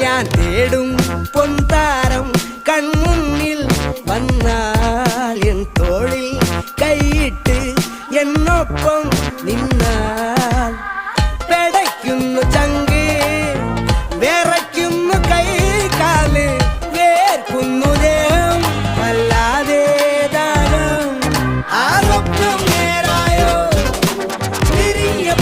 ഞാൻ തേടും പൊൻതാരം കൺമുന്നിൽ വന്നാൽ എൻ തോളിൽ കൈയിട്ട് എന്നൊപ്പം നിന്നാൽ. പെടയ്ക്കുന്നു ചങ്ക് വിറയ്ക്കുന്നു കൈ കാൽ വേർക്കുന്നു ദേഹം. വല്ലാതെ ദാനം. ആ നേരായോ? തിരിഞ്ഞ